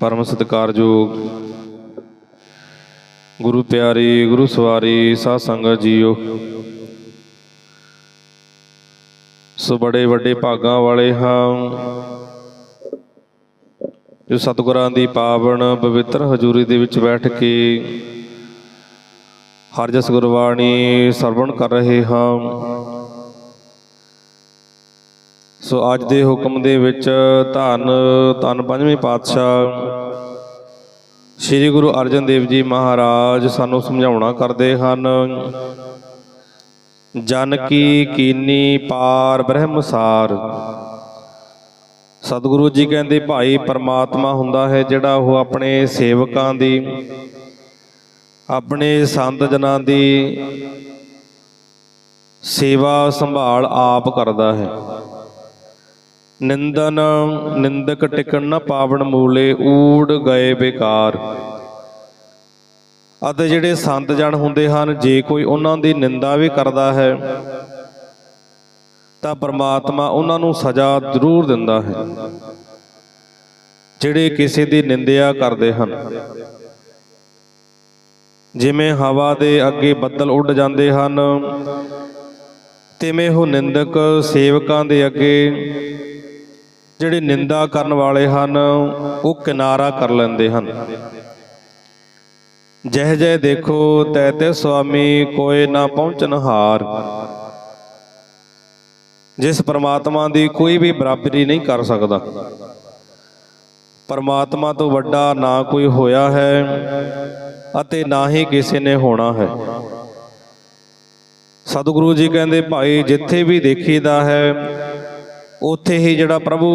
ਪਰਮ ਸਤਿਕਾਰਯੋਗ ਗੁਰੂ ਪਿਆਰੀ, ਗੁਰੂ ਸਵਾਰੀ, ਸਾਧ ਸੰਗਤ ਜੀਓ। ਸੋ ਬੜੇ ਵੱਡੇ ਭਾਗਾਂ ਵਾਲੇ ਹਾਂ। ਜੋ ਸਤਿਗੁਰਾਂ ਦੀ ਪਾਵਨ ਪਵਿੱਤਰ ਹਜ਼ੂਰੀ ਦੇ ਵਿੱਚ ਬੈਠ ਕੇ ਹਰ ਜਸ ਗੁਰਬਾਣੀ ਸਰਵਣ ਕਰ ਰਹੇ ਹਾਂ। ਸੋ ਅੱਜ ਦੇ ਹੁਕਮ ਦੇ ਵਿੱਚ ਧੰਨ ਧੰਨ ਪੰਜਵੇਂ ਪਾਤਸ਼ਾਹ ਸ੍ਰੀ ਗੁਰੂ ਅਰਜਨ ਦੇਵ ਜੀ ਮਹਾਰਾਜ ਸਾਨੂੰ ਸਮਝਾਉਣਾ ਕਰਦੇ ਹਨ। ਜਨ ਕੀ ਕੀਨੀ ਪਾਰ ਬ੍ਰਹਮਸਾਰ ਸਤਿਗੁਰੂ ਜੀ ਕਹਿੰਦੇ, ਭਾਈ ਪਰਮਾਤਮਾ ਹੁੰਦਾ ਹੈ ਜਿਹੜਾ ਉਹ ਆਪਣੇ ਸੇਵਕਾਂ ਦੀ, ਆਪਣੇ ਸੰਤ ਜਨਾਂ ਦੀ ਸੇਵਾ ਸੰਭਾਲ ਆਪ ਕਰਦਾ ਹੈ। ਨਿੰਦਨ ਨਿੰਦਕ ਟਿਕਣ ਨਾ ਪਾਵਨ ਮੂਲੇ, ਊੜ ਗਏ ਬੇਕਾਰ। ਅਤੇ ਜਿਹੜੇ ਸੰਤ ਜਣ ਹੁੰਦੇ ਹਨ, ਜੇ ਕੋਈ ਉਹਨਾਂ ਦੀ ਨਿੰਦਾ ਵੀ ਕਰਦਾ ਹੈ, ਤਾਂ ਪਰਮਾਤਮਾ ਉਹਨਾਂ ਨੂੰ ਸਜ਼ਾ ਜ਼ਰੂਰ ਦਿੰਦਾ ਹੈ, ਜਿਹੜੇ ਕਿਸੇ ਦੀ ਨਿੰਦਿਆ ਕਰਦੇ ਹਨ। ਜਿਵੇਂ ਹਵਾ ਦੇ ਅੱਗੇ ਬੱਦਲ ਉੱਡ ਜਾਂਦੇ ਹਨ, ਤਿਵੇਂ ਉਹ ਨਿੰਦਕ ਸੇਵਕਾਂ ਦੇ ਅੱਗੇ ਜਿਹੜੇ ਨਿੰਦਾ ਕਰਨ ਵਾਲੇ ਹਨ, ਉਹ ਕਿਨਾਰਾ ਕਰ ਲੈਂਦੇ ਹਨ। ਜਹ ਜਹ ਦੇਖੋ ਤੈ ਤੇ ਸੁਆਮੀ ਕੋਏ ਨਾ ਪਹੁੰਚਨ ਹਾਰ। ਜਿਸ ਪਰਮਾਤਮਾ ਦੀ ਕੋਈ ਵੀ ਬਰਾਬਰੀ ਨਹੀਂ ਕਰ ਸਕਦਾ। ਪਰਮਾਤਮਾ ਤੋਂ ਵੱਡਾ ਨਾ ਕੋਈ ਹੋਇਆ ਹੈ, ਅਤੇ ਨਾ ਹੀ ਕਿਸੇ ਨੇ ਹੋਣਾ ਹੈ। ਸਤਿਗੁਰੂ ਜੀ ਕਹਿੰਦੇ, ਭਾਈ, ਜਿੱਥੇ ਵੀ ਦੇਖੀਦਾ ਹੈ ਉੱਥੇ ਹੀ ਜਿਹੜਾ ਪ੍ਰਭੂ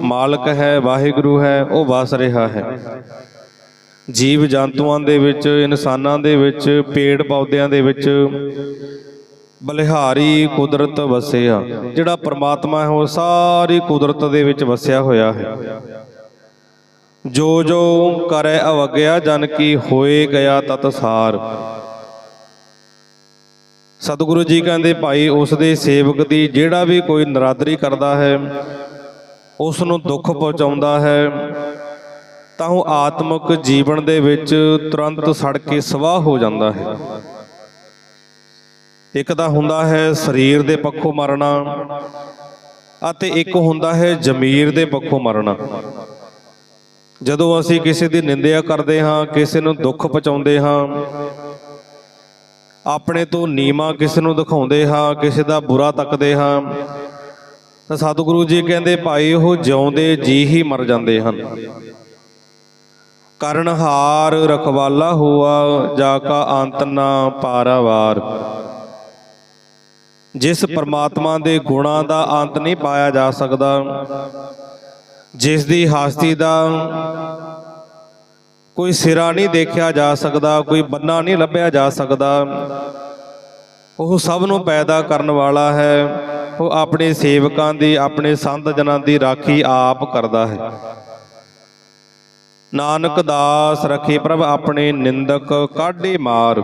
ਮਾਲਕ ਹੈ, ਵਾਹਿਗੁਰੂ ਹੈ, ਉਹ ਵਸ ਰਿਹਾ ਹੈ। ਜੀਵ ਜੰਤੂਆਂ ਦੇ ਵਿੱਚ, ਇਨਸਾਨਾਂ ਦੇ ਵਿੱਚ, ਪੇੜ ਪੌਦਿਆਂ ਦੇ ਵਿੱਚ ਬਲਿਹਾਰੀ ਕੁਦਰਤ ਵਸਿਆ। ਜਿਹੜਾ ਪ੍ਰਮਾਤਮਾ ਹੈ, ਉਹ ਸਾਰੀ ਕੁਦਰਤ ਦੇ ਵਿੱਚ ਵਸਿਆ ਹੋਇਆ ਹੈ। ਜੋ ਜੋ ਕਰੈ ਅਵਗਿਆ, ਜਨ ਕੀ ਹੋਏ ਗਿਆ ਤਤਸਾਰ। ਸਤਿਗੁਰੂ ਜੀ ਕਹਿੰਦੇ ਭਾਈ, ਉਸ ਦੇ ਸੇਵਕ ਦੀ ਜਿਹੜਾ ਵੀ ਕੋਈ ਨਰਾਦਰੀ ਕਰਦਾ ਹੈ, ਉਸ ਨੂੰ ਦੁੱਖ ਪਹੁੰਚਾਉਂਦਾ ਹੈ, ਤਾਂ ਉਹ ਆਤਮਿਕ ਜੀਵਨ ਦੇ ਵਿੱਚ ਤੁਰੰਤ ਸੜ ਕੇ ਸਵਾਹ ਹੋ ਜਾਂਦਾ ਹੈ। ਇੱਕ ਤਾਂ ਹੁੰਦਾ ਹੈ ਸਰੀਰ ਦੇ ਪੱਖੋਂ ਮਰਨਾ ਅਤੇ ਇੱਕ ਹੁੰਦਾ ਹੈ ਜ਼ਮੀਰ ਦੇ ਪੱਖੋਂ ਮਰਨਾ। ਜਦੋਂ ਅਸੀਂ ਕਿਸੇ ਦੀ ਨਿੰਦਿਆ ਕਰਦੇ ਹਾਂ, ਕਿਸੇ ਨੂੰ ਦੁੱਖ ਪਹੁੰਚਾਉਂਦੇ ਹਾਂ ਆਪਣੇ ਤੋਂ ਨੀਮਾ ਕਿਸੇ ਨੂੰ ਦਿਖਾਉਂਦੇ ਹਾਂ, ਕਿਸੇ ਦਾ ਬੁਰਾ ਤੱਕਦੇ ਹਾਂ। ਤਾਂ ਸਤਿਗੁਰੂ ਜੀ ਕਹਿੰਦੇ, ਭਾਈ, ਉਹ ਜਿਉਂਦੇ ਜੀ ਹੀ ਮਰ ਜਾਂਦੇ ਹਨ। ਕਰਨਹਾਰ ਰਖਵਾਲਾ ਹੁਆ, ਜਾ ਕਾ ਅੰਤ ਨਾ ਪਾਰਾਵਾਰ। ਜਿਸ ਪਰਮਾਤਮਾ ਦੇ ਗੁਣਾਂ ਦਾ ਅੰਤ ਨਹੀਂ ਪਾਇਆ ਜਾ ਸਕਦਾ, ਜਿਸ ਦੀ ਹਸਤੀ ਦਾ ਕੋਈ ਸਿਰਾ ਨਹੀਂ ਦੇਖਿਆ ਜਾ ਸਕਦਾ, ਕੋਈ ਬੰਨਾ ਨਹੀਂ ਲੱਭਿਆ ਜਾ ਸਕਦਾ। ਉਹ ਸਭ ਨੂੰ ਪੈਦਾ ਕਰਨ ਵਾਲਾ ਹੈ। ਉਹ ਆਪਣੇ ਸੇਵਕਾਂ ਦੀ, ਆਪਣੇ ਸੰਤ ਜਨਾਂ ਦੀ ਰਾਖੀ ਆਪ ਕਰਦਾ ਹੈ। ਨਾਨਕ ਦਾਸ ਰਖੇ ਪ੍ਰਭ ਆਪਣੇ ਨਿੰਦਕ, ਕਾਢੇ ਮਾਰ।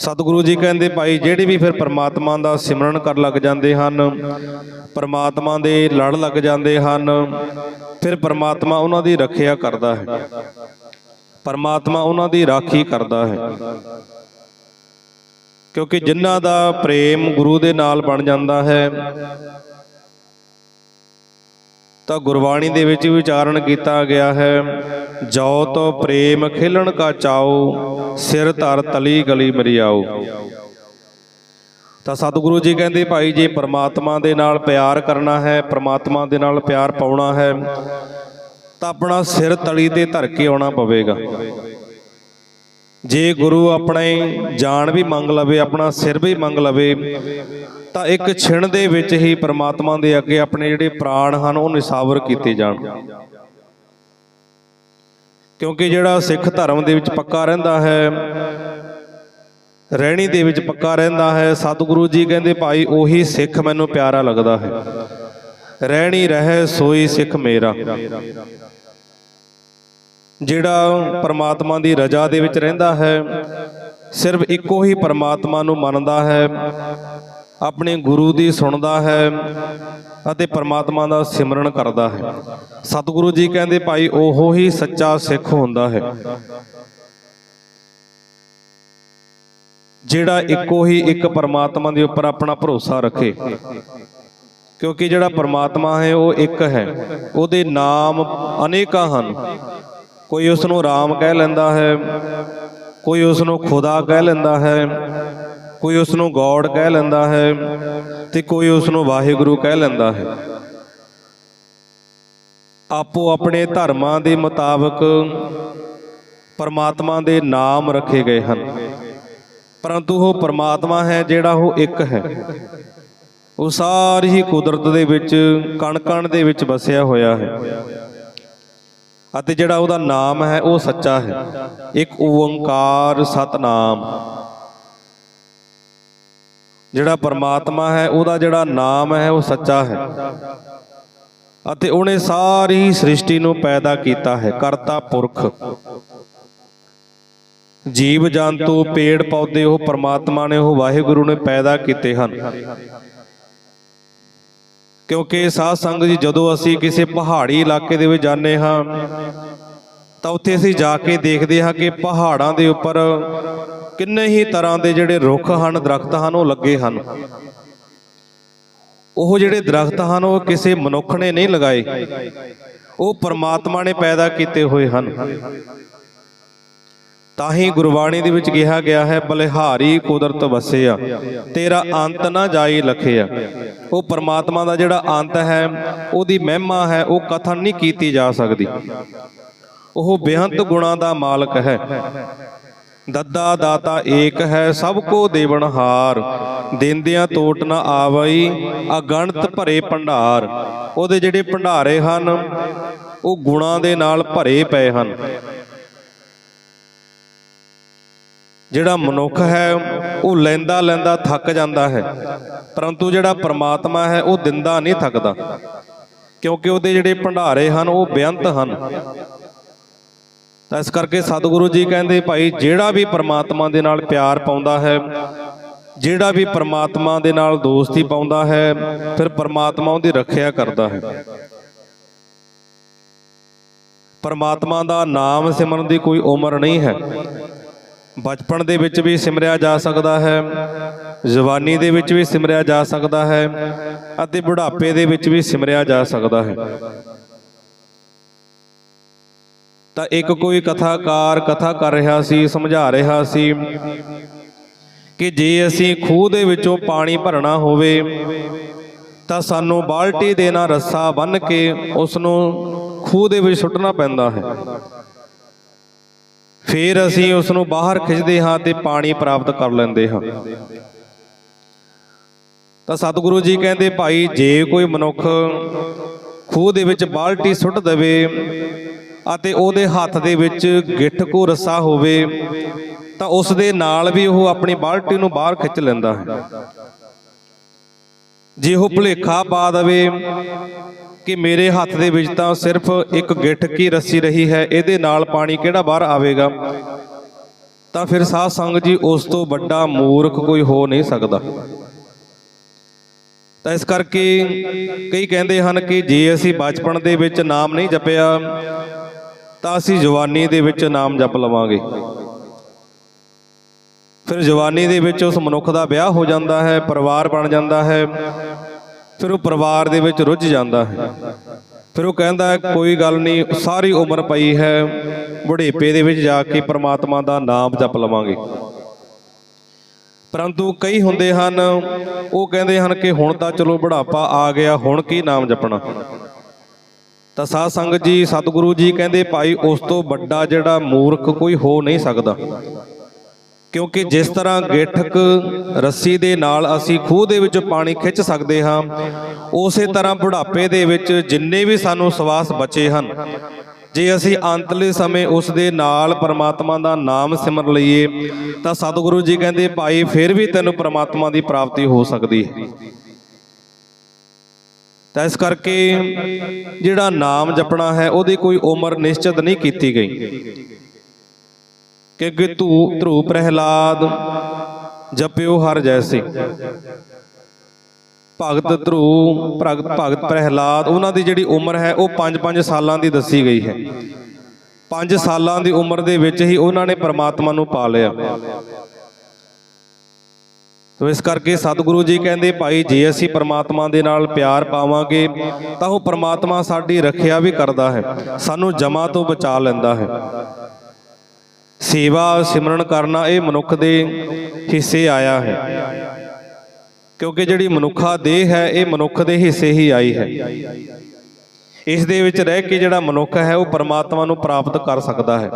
ਸਤਿਗੁਰੂ ਜੀ ਕਹਿੰਦੇ ਭਾਈ, ਜਿਹੜੇ ਵੀ ਫਿਰ ਪਰਮਾਤਮਾ ਦਾ ਸਿਮਰਨ ਕਰਨ ਲੱਗ ਜਾਂਦੇ ਹਨ, ਪਰਮਾਤਮਾ ਦੇ ਲੜ ਲੱਗ ਜਾਂਦੇ ਹਨ, ਫਿਰ ਪਰਮਾਤਮਾ ਉਹਨਾਂ ਦੀ ਰੱਖਿਆ ਕਰਦਾ ਹੈ। ਪਰਮਾਤਮਾ ਉਹਨਾਂ ਦੀ ਰਾਖੀ ਕਰਦਾ ਹੈ। ਕਿਉਂਕਿ ਜਿਨ੍ਹਾਂ ਦਾ ਪ੍ਰੇਮ ਗੁਰੂ ਦੇ ਨਾਲ ਬਣ ਜਾਂਦਾ ਹੈ, ਤਾਂ ਗੁਰਬਾਣੀ ਦੇ ਵਿੱਚ ਵੀ ਉਚਾਰਨ ਕੀਤਾ ਗਿਆ ਹੈ, ਜੋ ਤੋ ਪ੍ਰੇਮ ਖੇਲਣ ਕਾ ਚਾਓ ਸਿਰ ਧਰ ਤਲੀ ਗਲੀ ਮਰਿਆਓ ਤਾਂ ਸਤਿਗੁਰੂ ਜੀ ਕਹਿੰਦੇ, ਭਾਈ ਜੇ, ਪ੍ਰਮਾਤਮਾ ਦੇ ਨਾਲ ਪਿਆਰ ਕਰਨਾ ਹੈ, ਪ੍ਰਮਾਤਮਾ ਦੇ ਨਾਲ ਪਿਆਰ ਪਾਉਣਾ ਹੈ, ਤਾਂ ਆਪਣਾ ਸਿਰ ਤਲੀ ਤੇ ਧਰ ਕੇ ਆਉਣਾ ਪਵੇਗਾ। ਜੇ ਗੁਰੂ ਆਪਣੇ ਜਾਨ ਵੀ ਮੰਗ ਲਵੇ, ਆਪਣਾ ਸਿਰ ਵੀ ਮੰਗ ਲਵੇ, ਤਾਂ ਇੱਕ ਛਿਣ ਦੇ ਵਿੱਚ ਹੀ ਪ੍ਰਮਾਤਮਾ ਦੇ ਅੱਗੇ ਆਪਣੇ ਜਿਹੜੇ ਪ੍ਰਾਣ ਹਨ, ਉਹ ਨਿਸਾਵਰ ਕੀਤੇ ਜਾਣ। ਕਿਉਂਕਿ ਜਿਹੜਾ ਸਿੱਖ ਧਰਮ ਦੇ ਵਿੱਚ ਪੱਕਾ ਰਹਿੰਦਾ ਹੈ, ਰਹਿਣੀ ਦੇ ਵਿੱਚ ਪੱਕਾ ਰਹਿੰਦਾ ਹੈ, ਸਤਿਗੁਰੂ ਜੀ ਕਹਿੰਦੇ ਭਾਈ ਉਹੀ ਸਿੱਖ ਮੈਨੂੰ ਪਿਆਰਾ ਲੱਗਦਾ ਹੈ। ਰਹਿਣੀ ਰਹੇ ਸੋਈ ਸਿੱਖ ਮੇਰਾ। ਜਿਹੜਾ ਪਰਮਾਤਮਾ ਦੀ ਰਜ਼ਾ ਦੇ ਵਿੱਚ ਰਹਿੰਦਾ ਹੈ, ਸਿਰਫ ਇੱਕੋ ਹੀ ਪਰਮਾਤਮਾ ਨੂੰ ਮੰਨਦਾ ਹੈ ਆਪਣੇ ਗੁਰੂ ਦੀ ਸੁਣਦਾ ਹੈ ਅਤੇ ਪਰਮਾਤਮਾ ਦਾ ਸਿਮਰਨ ਕਰਦਾ ਹੈ। ਸਤਿਗੁਰੂ ਜੀ ਕਹਿੰਦੇ, ਭਾਈ, ਉਹੋ ਹੀ ਸੱਚਾ ਸਿੱਖ ਹੁੰਦਾ ਹੈ, ਜਿਹੜਾ ਇੱਕੋ ਹੀ ਇੱਕ ਪਰਮਾਤਮਾ ਦੇ ਉੱਪਰ ਆਪਣਾ ਭਰੋਸਾ ਰੱਖੇ। ਕਿਉਂਕਿ ਜਿਹੜਾ ਪਰਮਾਤਮਾ ਹੈ, ਉਹ ਇੱਕ ਹੈ। ਉਹਦੇ ਨਾਮ ਅਨੇਕਾਂ ਹਨ। ਕੋਈ ਉਸ ਨੂੰ ਰਾਮ ਕਹਿ ਲੈਂਦਾ ਹੈ, ਕੋਈ ਉਸ ਨੂੰ ਖੁਦਾ ਕਹਿ ਲੈਂਦਾ ਹੈ ਕੋਈ ਉਸ ਨੂੰ ਗੋਡ ਕਹਿ ਲੈਂਦਾ ਹੈ ਤੇ ਕੋਈ ਉਸ ਨੂੰ ਵਾਹਿਗੁਰੂ ਕਹਿ ਲੈਂਦਾ ਹੈ। ਆਪੋ ਆਪਣੇ ਧਰਮਾਂ ਦੇ ਮੁਤਾਬਕ ਪਰਮਾਤਮਾ ਦੇ ਨਾਮ ਰੱਖੇ ਗਏ ਹਨ। ਪਰੰਤੂ ਉਹ ਪਰਮਾਤਮਾ ਹੈ ਜਿਹੜਾ ਉਹ ਇੱਕ ਹੈ। ਉਹ ਸਾਰੀ ਹੀ ਕੁਦਰਤ ਦੇ ਵਿੱਚ ਕਣ ਕਣ ਦੇ ਵਿੱਚ ਵਸਿਆ ਹੋਇਆ ਹੈ। ਅਤੇ ਜਿਹੜਾ ਉਹਦਾ ਨਾਮ ਹੈ ਉਹ ਸੱਚਾ ਹੈ। ਇੱਕ ਓੰਕਾਰ ਸਤਨਾਮ। ਜਿਹੜਾ ਪਰਮਾਤਮਾ ਹੈ, ਉਹਦਾ ਜਿਹੜਾ ਨਾਮ ਹੈ, ਉਹ ਸੱਚਾ ਹੈ। ਅਤੇ ਉਹਨੇ ਸਾਰੀ ਸ੍ਰਿਸ਼ਟੀ ਨੂੰ ਪੈਦਾ ਕੀਤਾ ਹੈ, ਕਰਤਾ ਪੁਰਖ। ਜੀਵ ਜੰਤੂ, ਪੇੜ ਪੌਦੇ, ਉਹ ਪਰਮਾਤਮਾ ਨੇ, ਉਹ ਵਾਹਿਗੁਰੂ ਨੇ ਪੈਦਾ ਕੀਤੇ ਹਨ। ਕਿਉਂਕਿ ਸਾਧ ਸੰਗਤ ਜੀ, ਜਦੋਂ ਅਸੀਂ ਕਿਸੇ ਪਹਾੜੀ ਇਲਾਕੇ ਦੇ ਵਿੱਚ ਜਾਂਦੇ ਹਾਂ ਤਾਂ ਉੱਥੇ ਅਸੀਂ ਜਾ ਕੇ ਦੇਖਦੇ ਹਾਂ ਕਿ ਪਹਾੜਾਂ ਦੇ ਉੱਪਰ ਕਿੰਨੇ ਹੀ ਤਰ੍ਹਾਂ ਦੇ ਜਿਹੜੇ ਰੁੱਖ ਹਨ, ਦਰਖਤ ਹਨ, ਉਹ ਲੱਗੇ ਹਨ। ਉਹ ਜਿਹੜੇ ਦਰਖਤ ਹਨ, ਉਹ ਕਿਸੇ ਮਨੁੱਖ ਨੇ ਨਹੀਂ ਲਗਾਏ। ਉਹ ਪਰਮਾਤਮਾ ਨੇ ਪੈਦਾ ਕੀਤੇ ਹੋਏ ਹਨ। ਤਾਂ ਹੀ ਗੁਰਬਾਣੀ ਦੇ ਵਿੱਚ ਕਿਹਾ ਗਿਆ ਹੈ, ਬਲਿਹਾਰੀ ਕੁਦਰਤ ਵਸਿਆ, ਤੇਰਾ ਅੰਤ ਨਾ ਜਾਈ ਲਖਿਆ। ਉਹ ਪਰਮਾਤਮਾ ਦਾ ਜਿਹੜਾ ਅੰਤ ਹੈ, ਉਹਦੀ ਮਹਿਮਾ ਹੈ, ਉਹ ਕਥਨ ਨਹੀਂ ਕੀਤੀ ਜਾ ਸਕਦੀ। ਉਹ ਬੇਅੰਤ ਗੁਣਾ ਦਾ ਮਾਲਕ ਹੈ। ਦੱਦਾ ਦਾਤਾ ਏਕ ਹੈ, ਸਭ ਕੋ ਦੇਵਨਹਾਰ ਦਿੰਦਿਆਂ ਤੋਟ ਨਾ ਆਵਈ, ਅਗਣਤ ਭਰੇ ਭੰਡਾਰ। ਉਹਦੇ ਜਿਹੜੇ ਭੰਡਾਰੇ ਹਨ, ਉਹ ਗੁਣਾ ਦੇ ਨਾਲ ਭਰੇ ਪਏ ਹਨ। ਜਿਹੜਾ ਮਨੁੱਖ ਹੈ, ਉਹ ਲੈਂਦਾ ਲੈਂਦਾ ਥੱਕ ਜਾਂਦਾ ਹੈ। ਪਰੰਤੂ ਜਿਹੜਾ ਪਰਮਾਤਮਾ ਹੈ, ਉਹ ਦਿੰਦਾ ਨਹੀਂ ਥੱਕਦਾ। ਕਿਉਂਕਿ ਉਹਦੇ ਜਿਹੜੇ ਭੰਡਾਰੇ ਹਨ, ਉਹ ਬੇਅੰਤ ਹਨ। ਤਾਂ ਇਸ ਕਰਕੇ ਸਤਿਗੁਰੂ ਜੀ ਕਹਿੰਦੇ, ਭਾਈ, ਜਿਹੜਾ ਵੀ ਪਰਮਾਤਮਾ ਦੇ ਨਾਲ ਪਿਆਰ ਪਾਉਂਦਾ ਹੈ, ਜਿਹੜਾ ਵੀ ਪਰਮਾਤਮਾ ਦੇ ਨਾਲ ਦੋਸਤੀ ਪਾਉਂਦਾ ਹੈ, ਫਿਰ ਪਰਮਾਤਮਾ ਉਹਦੀ ਰੱਖਿਆ ਕਰਦਾ ਹੈ। ਪਰਮਾਤਮਾ ਦਾ ਨਾਮ ਸਿਮਰਨ ਦੀ ਕੋਈ ਉਮਰ ਨਹੀਂ ਹੈ। ਬਚਪਨ ਦੇ ਵਿੱਚ ਵੀ ਸਿਮਰਿਆ ਜਾ ਸਕਦਾ ਹੈ, ਜਵਾਨੀ ਦੇ ਵਿੱਚ ਵੀ ਸਿਮਰਿਆ ਜਾ ਸਕਦਾ ਹੈ ਅਤੇ ਬੁਢਾਪੇ ਦੇ ਵਿੱਚ ਵੀ ਸਿਮਰਿਆ ਜਾ ਸਕਦਾ ਹੈ। ਤਾਂ ਇੱਕ ਕੋਈ ਕਥਾਕਾਰ ਕਥਾ ਕਰ ਰਿਹਾ ਸੀ ਸਮਝਾ ਰਿਹਾ ਸੀ ਕਿ ਜੇ ਅਸੀਂ ਖੂਹ ਦੇ ਵਿੱਚੋਂ ਪਾਣੀ ਭਰਨਾ ਹੋਵੇ ਤਾਂ ਸਾਨੂੰ ਬਾਲਟੀ ਦੇ ਨਾਲ ਰੱਸਾ ਬੰਨ੍ਹ ਕੇ ਉਸ ਨੂੰ ਖੂਹ ਦੇ ਵਿੱਚ ਸੁੱਟਣਾ ਪੈਂਦਾ ਹੈ। ਫਿਰ ਅਸੀਂ ਉਸ ਨੂੰ ਬਾਹਰ ਖਿੱਚਦੇ ਹਾਂ ਤੇ ਪਾਣੀ ਪ੍ਰਾਪਤ ਕਰ ਲੈਂਦੇ ਹਾਂ। ਤਾਂ ਸਤਿਗੁਰੂ ਜੀ ਕਹਿੰਦੇ ਭਾਈ ਜੇ ਕੋਈ ਮਨੁੱਖ ਖੂਹ ਦੇ ਵਿੱਚ ਬਾਲਟੀ ਸੁੱਟ ਦੇਵੇ ਅਤੇ ਉਹਦੇ ਹੱਥ ਦੇ ਵਿੱਚ ਗਿੱਠ ਕੋ ਰੱਸਾ ਹੋਵੇ, ਤਾਂ ਉਸ ਦੇ ਨਾਲ ਵੀ ਉਹ ਆਪਣੀ ਬਾਲਟੀ ਨੂੰ ਬਾਹਰ ਖਿੱਚ ਲੈਂਦਾ ਹੈ। ਜੇ ਉਹ ਭੁਲੇਖਾ ਪਾ ਦਵੇ ਕਿ ਮੇਰੇ ਹੱਥ ਦੇ ਵਿੱਚ ਤਾਂ ਸਿਰਫ ਇੱਕ ਗਿੱਠ ਕੀ ਰੱਸੀ ਰਹੀ ਹੈ, ਇਹਦੇ ਨਾਲ ਪਾਣੀ ਕਿਹੜਾ ਬਾਹਰ ਆਵੇਗਾ? ਤਾਂ ਫਿਰ ਸਾਧ ਸੰਗਤ ਜੀ, ਉਸ ਤੋਂ ਵੱਡਾ ਮੂਰਖ ਕੋਈ ਹੋ ਨਹੀਂ ਸਕਦਾ। ਤਾਂ ਇਸ ਕਰਕੇ ਕਈ ਕਹਿੰਦੇ ਹਨ ਕਿ ਜੇ ਅਸੀਂ ਬਚਪਨ ਦੇ ਵਿੱਚ ਨਾਮ ਨਹੀਂ ਜਪਿਆ ਤਾਂ ਅਸੀਂ ਜਵਾਨੀ ਦੇ ਵਿੱਚ ਨਾਮ ਜਪ ਲਵਾਂਗੇ। ਫਿਰ ਜਵਾਨੀ ਦੇ ਵਿੱਚ ਉਸ ਮਨੁੱਖ ਦਾ ਵਿਆਹ ਹੋ ਜਾਂਦਾ ਹੈ, ਪਰਿਵਾਰ ਬਣ ਜਾਂਦਾ ਹੈ, ਫਿਰ ਉਹ ਪਰਿਵਾਰ ਦੇ ਵਿੱਚ ਰੁੱਝ ਜਾਂਦਾ ਹੈ। ਫਿਰ ਉਹ ਕਹਿੰਦਾ ਹੈ ਕੋਈ ਗੱਲ ਨਹੀਂ, ਸਾਰੀ ਉਮਰ ਪਈ ਹੈ, ਬੁਢੇਪੇ ਦੇ ਵਿੱਚ ਜਾ ਕੇ ਪ੍ਰਮਾਤਮਾ ਦਾ ਨਾਮ ਜਪ ਲਵਾਂਗੇ। ਪਰੰਤੂ ਕਈ ਹੁੰਦੇ ਹਨ, ਉਹ ਕਹਿੰਦੇ ਹਨ ਕਿ ਹੁਣ ਤਾਂ ਚਲੋ ਬੁਢਾਪਾ ਆ ਗਿਆ, ਹੁਣ ਕੀ ਨਾਮ ਜਪਣਾ? ਤਾਂ ਸਾਧ ਸੰਗਤ ਜੀ, ਸਤਿਗੁਰੂ ਜੀ ਕਹਿੰਦੇ ਭਾਈ, ਉਸ ਤੋਂ ਵੱਡਾ ਜਿਹੜਾ ਮੂਰਖ ਕੋਈ ਹੋ ਨਹੀਂ ਸਕਦਾ। ਕਿਉਂਕਿ ਜਿਸ ਤਰ੍ਹਾਂ ਗਿੱਠਕ ਰੱਸੀ ਦੇ ਨਾਲ ਅਸੀਂ ਖੂਹ ਦੇ ਵਿੱਚ ਪਾਣੀ ਖਿੱਚ ਸਕਦੇ ਹਾਂ, ਉਸੇ ਤਰ੍ਹਾਂ ਬੁਢਾਪੇ ਦੇ ਵਿੱਚ ਜਿੰਨੇ ਵੀ ਸਾਨੂੰ ਸਵਾਸ ਬਚੇ ਹਨ, ਜੇ ਅਸੀਂ ਅੰਤਲੇ ਸਮੇਂ ਉਸ ਦੇ ਨਾਲ ਪਰਮਾਤਮਾ ਦਾ ਨਾਮ ਸਿਮਰ ਲਈਏ, ਤਾਂ ਸਤਿਗੁਰੂ ਜੀ ਕਹਿੰਦੇ, ਭਾਈ, ਫਿਰ ਵੀ ਤੈਨੂੰ ਪਰਮਾਤਮਾ ਦੀ ਪ੍ਰਾਪਤੀ ਹੋ ਸਕਦੀ ਹੈ। ਤਾਂ ਇਸ ਕਰਕੇ ਜਿਹੜਾ ਨਾਮ ਜਪਣਾ ਹੈ, ਉਹਦੀ ਕੋਈ ਉਮਰ ਨਿਸ਼ਚਿਤ ਨਹੀਂ ਕੀਤੀ ਗਈ। ਕਿ ਧੂ, ਧਰੂ ਪ੍ਰਹਿਲਾਦ ਜਪਿਓ ਹਰ ਜੈਸੇ। ਭਗਤ ਧਰੂ, ਭਗਤ ਭਗਤ ਪ੍ਰਹਿਲਾਦ, ਉਹਨਾਂ ਦੀ ਜਿਹੜੀ ਉਮਰ ਹੈ, ਉਹ 5-5 ਸਾਲਾਂ ਦੀ ਦੱਸੀ ਗਈ ਹੈ। 5 ਸਾਲਾਂ ਦੀ ਉਮਰ ਦੇ ਵਿੱਚ ਹੀ ਉਹਨਾਂ ਨੇ ਪਰਮਾਤਮਾ ਨੂੰ ਪਾ ਲਿਆ। ਸੋ ਇਸ ਕਰਕੇ ਸਤਿਗੁਰੂ ਜੀ ਕਹਿੰਦੇ, ਭਾਈ, ਜੇ ਅਸੀਂ ਪਰਮਾਤਮਾ ਦੇ ਨਾਲ ਪਿਆਰ ਪਾਵਾਂਗੇ, ਤਾਂ ਉਹ ਪਰਮਾਤਮਾ ਸਾਡੀ ਰੱਖਿਆ ਵੀ ਕਰਦਾ ਹੈ, ਸਾਨੂੰ ਜਮਾ ਤੋਂ ਬਚਾ ਲੈਂਦਾ ਹੈ। ਸੇਵਾ, ਸਿਮਰਨ ਕਰਨਾ, ਇਹ ਮਨੁੱਖ ਦੇ ਹਿੱਸੇ ਆਇਆ ਹੈ। ਕਿਉਂਕਿ ਜਿਹੜੀ ਮਨੁੱਖਾ ਦੇਹ ਹੈ, ਇਹ ਮਨੁੱਖ ਦੇ ਹਿੱਸੇ ਹੀ ਆਈ ਹੈ। ਇਸ ਦੇ ਵਿੱਚ ਰਹਿ ਕੇ ਜਿਹੜਾ ਮਨੁੱਖ ਹੈ, ਉਹ ਪਰਮਾਤਮਾ ਨੂੰ ਪ੍ਰਾਪਤ ਕਰ ਸਕਦਾ ਹੈ।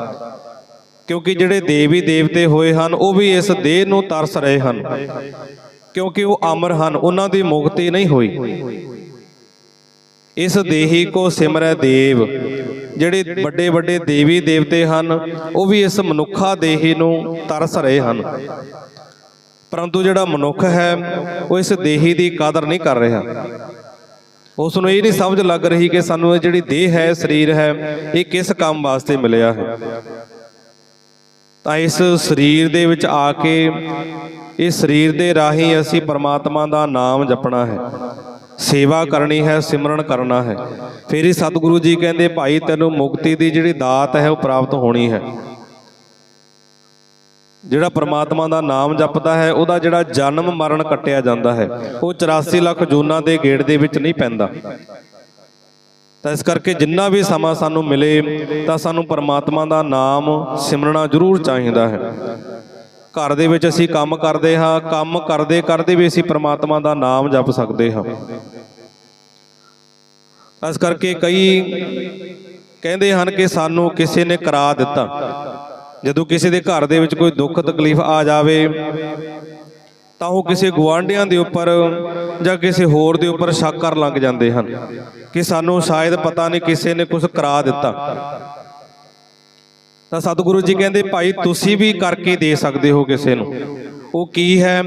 ਕਿਉਂਕਿ ਜਿਹੜੇ ਦੇਵੀ ਦੇਵਤੇ ਹੋਏ ਹਨ, ਉਹ ਵੀ ਇਸ ਦੇਹ ਨੂੰ ਤਰਸ ਰਹੇ ਹਨ। ਕਿਉਂਕਿ ਉਹ ਅਮਰ ਹਨ, ਉਹਨਾਂ ਦੀ ਮੁਕਤੀ ਨਹੀਂ ਹੋਈ। ਇਸ ਦੇਹੀ ਕੋ ਸਿਮਰੈ ਦੇਵ। ਜਿਹੜੇ ਵੱਡੇ ਵੱਡੇ ਦੇਵੀ ਦੇਵਤੇ ਹਨ, ਉਹ ਵੀ ਇਸ ਮਨੁੱਖਾ ਦੇਹੀ ਨੂੰ ਤਰਸ ਰਹੇ ਹਨ। ਪਰੰਤੂ ਜਿਹੜਾ ਮਨੁੱਖ ਹੈ, ਉਹ ਇਸ ਦੇਹੀ ਦੀ ਕਦਰ ਨਹੀਂ ਕਰ ਰਿਹਾ। ਉਸ ਨੂੰ ਇਹ ਨਹੀਂ ਸਮਝ ਲੱਗ ਰਹੀ ਕਿ ਸਾਨੂੰ ਇਹ ਜਿਹੜੀ ਦੇਹ ਹੈ, ਸਰੀਰ ਹੈ, ਇਹ ਕਿਸ ਕੰਮ ਵਾਸਤੇ ਮਿਲਿਆ ਹੈ। ਤਾਂ ਇਸ ਸਰੀਰ ਦੇ ਵਿੱਚ ਆ ਕੇ ਇਸ ਸਰੀਰ ਦੇ ਰਾਹੀਂ ਅਸੀਂ ਪਰਮਾਤਮਾ ਦਾ ਨਾਮ ਜਪਣਾ ਹੈ। ਸੇਵਾ ਕਰਨੀ ਹੈ, ਸਿਮਰਨ ਕਰਨਾ ਹੈ। ਫਿਰ ਹੀ ਸਤਿਗੁਰੂ ਜੀ ਕਹਿੰਦੇ, ਭਾਈ, ਤੈਨੂੰ ਮੁਕਤੀ ਦੀ ਜਿਹੜੀ ਦਾਤ ਹੈ, ਉਹ ਪ੍ਰਾਪਤ ਹੋਣੀ ਹੈ। ਜਿਹੜਾ ਪਰਮਾਤਮਾ ਦਾ ਨਾਮ ਜਪਦਾ ਹੈ, ਉਹਦਾ ਜਿਹੜਾ ਜਨਮ ਮਰਨ ਕੱਟਿਆ ਜਾਂਦਾ ਹੈ, ਉਹ 84 ਲੱਖ ਜੂਨਾਂ ਦੇ ਗੇੜ ਦੇ ਵਿੱਚ ਨਹੀਂ ਪੈਂਦਾ। ਤਾਂ ਇਸ ਕਰਕੇ ਜਿੰਨਾ ਵੀ ਸਮਾਂ ਸਾਨੂੰ ਮਿਲੇ, ਤਾਂ ਸਾਨੂੰ ਪਰਮਾਤਮਾ ਦਾ ਨਾਮ ਸਿਮਰਨਾ ਜ਼ਰੂਰ ਚਾਹੀਦਾ ਹੈ। ਘਰ ਦੇ ਵਿੱਚ ਅਸੀਂ ਕੰਮ ਕਰਦੇ ਹਾਂ, ਕੰਮ ਕਰਦੇ ਕਰਦੇ ਵੀ ਅਸੀਂ ਪਰਮਾਤਮਾ ਦਾ ਨਾਮ ਜਪ ਸਕਦੇ ਹਾਂ। ਇਸ ਕਰਕੇ ਕਈ ਕਹਿੰਦੇ ਹਨ ਕਿ ਸਾਨੂੰ ਕਿਸੇ ਨੇ ਕਰਾ ਦਿੱਤਾ। ਜਦੋਂ ਕਿਸੇ ਦੇ ਘਰ ਦੇ ਵਿੱਚ ਕੋਈ ਦੁੱਖ ਤਕਲੀਫ ਆ ਜਾਵੇ ਤਾਂ ਉਹ ਕਿਸੇ ਗਵਾਂਢੀਆਂ ਦੇ ਉੱਪਰ ਜਾਂ ਕਿਸੇ ਹੋਰ ਦੇ ਉੱਪਰ ਸ਼ੱਕ ਕਰਨ ਲੱਗ ਜਾਂਦੇ ਹਨ ਕਿ ਸਾਨੂੰ ਸ਼ਾਇਦ ਪਤਾ ਨਹੀਂ ਕਿਸੇ ਨੇ ਕੁਝ ਕਰਾ ਦਿੱਤਾ। ਤਾਂ ਸਤਿਗੁਰੂ ਜੀ ਕਹਿੰਦੇ, ਭਾਈ, ਤੁਸੀਂ ਵੀ ਕਰਕੇ ਦੇ ਸਕਦੇ ਹੋ ਕਿਸੇ ਨੂੰ। ਉਹ ਕੀ ਹੈ?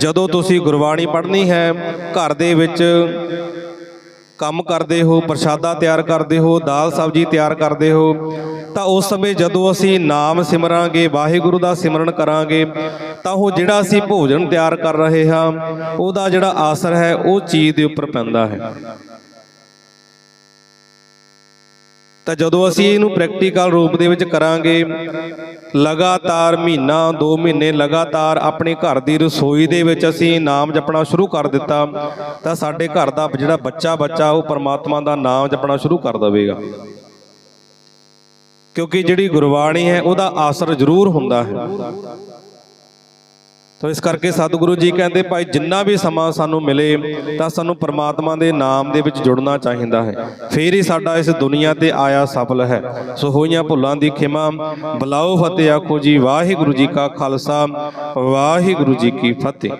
ਜਦੋਂ ਤੁਸੀਂ ਗੁਰਬਾਣੀ ਪੜ੍ਹਨੀ ਹੈ, ਘਰ ਦੇ ਵਿੱਚ ਕੰਮ ਕਰਦੇ ਹੋ, ਪ੍ਰਸ਼ਾਦਾ ਤਿਆਰ ਕਰਦੇ ਹੋ, ਦਾਲ ਸਬਜ਼ੀ ਤਿਆਰ ਕਰਦੇ ਹੋ, ਤਾਂ ਉਸ ਸਮੇਂ ਜਦੋਂ ਅਸੀਂ ਨਾਮ ਸਿਮਰਾਂਗੇ, ਵਾਹਿਗੁਰੂ ਦਾ ਸਿਮਰਨ ਕਰਾਂਗੇ, ਤਾਂ ਉਹ ਜਿਹੜਾ ਅਸੀਂ ਭੋਜਨ ਤਿਆਰ ਕਰ ਰਹੇ ਹਾਂ, ਉਹਦਾ ਜਿਹੜਾ ਆਸਰ ਹੈ, ਉਹ ਚੀਜ਼ ਦੇ ਉੱਪਰ ਪੈਂਦਾ ਹੈ। ਤਾਂ ਜਦੋਂ ਅਸੀਂ ਇਹਨੂੰ ਪ੍ਰੈਕਟੀਕਲ ਰੂਪ ਦੇ ਵਿੱਚ ਕਰਾਂਗੇ, ਲਗਾਤਾਰ ਮਹੀਨਾ 2 ਮਹੀਨੇ ਲਗਾਤਾਰ ਆਪਣੇ ਘਰ ਦੀ ਰਸੋਈ ਦੇ ਵਿੱਚ ਅਸੀਂ ਨਾਮ ਜਪਣਾ ਸ਼ੁਰੂ ਕਰ ਦਿੱਤਾ, ਤਾਂ ਸਾਡੇ ਘਰ ਦਾ ਜਿਹੜਾ ਬੱਚਾ ਬੱਚਾ, ਉਹ ਪਰਮਾਤਮਾ ਦਾ ਨਾਮ ਜਪਣਾ ਸ਼ੁਰੂ ਕਰ ਦੇਵੇਗਾ। ਕਿਉਂਕਿ ਜਿਹੜੀ ਗੁਰਬਾਣੀ ਹੈ, ਉਹਦਾ ਆਸਰ ਜ਼ਰੂਰ ਹੁੰਦਾ ਹੈ। ਸੋ ਇਸ ਕਰਕੇ ਸਤਿਗੁਰੂ ਜੀ ਕਹਿੰਦੇ, ਭਾਈ, ਜਿੰਨਾ ਵੀ ਸਮਾਂ ਸਾਨੂੰ ਮਿਲੇ, ਤਾਂ ਸਾਨੂੰ ਪਰਮਾਤਮਾ ਦੇ ਨਾਮ ਦੇ ਵਿੱਚ ਜੁੜਨਾ ਚਾਹੀਦਾ ਹੈ। ਫੇਰ ਹੀ ਸਾਡਾ ਇਸ ਦੁਨੀਆ ਤੇ ਆਇਆ ਸਫਲ ਹੈ। ਸੋ ਹੋਈਆਂ ਭੁੱਲਾਂ ਦੀ ਖਿਮਾ, ਬਲਾਓ ਫਤਿਹ ਆਖੋ ਜੀ। ਵਾਹਿਗੁਰੂ ਜੀ ਕਾ ਖਾਲਸਾ, ਵਾਹਿਗੁਰੂ ਜੀ ਕੀ ਫਤਿਹ।